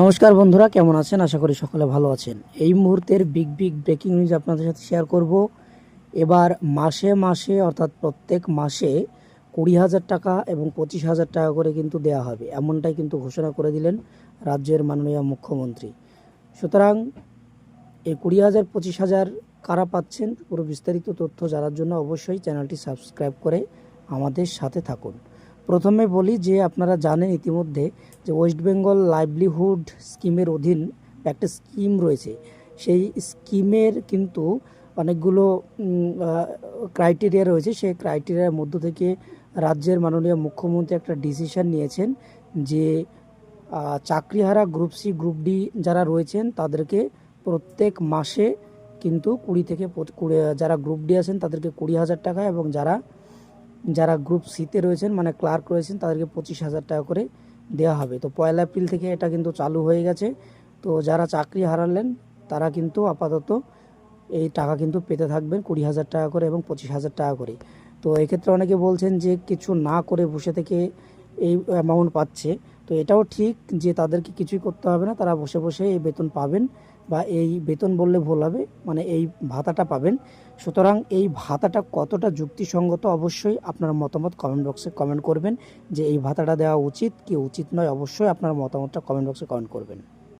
নমস্কার বন্ধুরা, কেমন আছেন? আশা করি সকলে ভালো আছেন। এই মুহূর্তের বিগ বিগ ব্রেকিং নিউজ আপনাদের সাথে শেয়ার করব। এবার মাসে মাসে, অর্থাৎ প্রত্যেক মাসে কুড়ি হাজার টাকা এবং পঁচিশ হাজার টাকা করে কিন্তু দেওয়া হবে। এমনটাই কিন্তু ঘোষণা করে দিলেন রাজ্যের মাননীয় মুখ্যমন্ত্রী। সুতরাং এই কুড়ি হাজার, পঁচিশ হাজার কারা পাচ্ছেন, পুরো বিস্তারিত তথ্য জানার জন্য অবশ্যই চ্যানেলটি সাবস্ক্রাইব করে আমাদের সাথে থাকুন। প্রথমে বলি যে আপনারা জানেন ইতিমধ্যে যে ওয়েস্ট বেঙ্গল লাইভলিহুড স্কিমের অধীন একটা স্কিম রয়েছে। সেই স্কিমের কিন্তু অনেকগুলো ক্রাইটেরিয়া রয়েছে। সেই ক্রাইটেরিয়ার মধ্য থেকে রাজ্যের মাননীয় মুখ্যমন্ত্রী একটা ডিসিশন নিয়েছেন যে চাকরিহারা গ্রুপ সি গ্রুপ ডি যারা রয়েছেন তাদেরকে প্রত্যেক মাসে কিন্তু কুড়ি থেকে যারা গ্রুপ ডি আছেন তাদেরকে কুড়ি হাজার টাকা এবং যারা যারা গ্রুপ সিতে রয়েছেন মানে ক্লার্ক রয়েছেন, তাদেরকে পঁচিশ হাজার টাকা করে দেওয়া হবে। তো পয়লা এপ্রিল থেকে এটা কিন্তু চালু হয়ে গেছে। তো যারা চাকরি হারালেন, তারা কিন্তু আপাতত এই টাকা কিন্তু পেতে থাকবেন কুড়ি হাজার টাকা করে এবং পঁচিশ হাজার টাকা করে। তো এক্ষেত্রে অনেকে বলছেন যে কিছু না করে বসে থেকে এই অ্যামাউন্ট পাচ্ছে। তো এটাও ঠিক যে তাদেরকে কিছুই করতে হবে না, তারা বসে বসে এই বেতন পাবেন বা এই বেতন বললে ভুল হবে মানে এই ভাতাটা পাবেন। সুতরাং এই ভাতাটা কতটা যুক্তিসঙ্গত অবশ্যই আপনার মতামত কমেন্ট বক্সে কমেন্ট করবেন যে এই ভাতাটা দেওয়া উচিত কি উচিত নয়, অবশ্যই আপনার মতামতটা কমেন্ট বক্সে কমেন্ট করবেন।